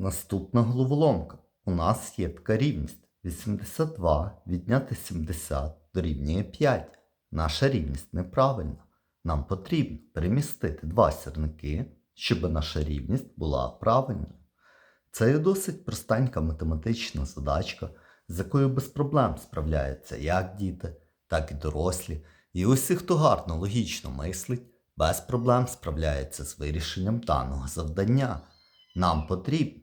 Наступна головоломка. У нас є така рівність. 82 відняти 70 дорівнює 5. Наша рівність неправильна. Нам потрібно перемістити два сірники, щоб наша рівність була правильною. Це є досить простенька математична задачка, з якою без проблем справляються як діти, так і дорослі. І усі, хто гарно логічно мислить, без проблем справляється з вирішенням даного завдання. Нам потрібно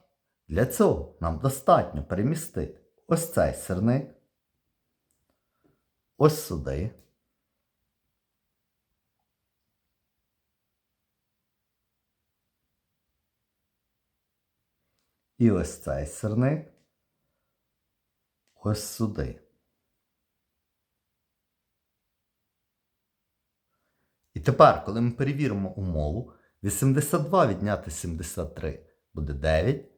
Для цього нам достатньо перемістити ось цей сирник, ось сюди. І ось цей сирник ось сюди. І тепер, коли ми перевіримо умову, 82 відняти 73 буде 9,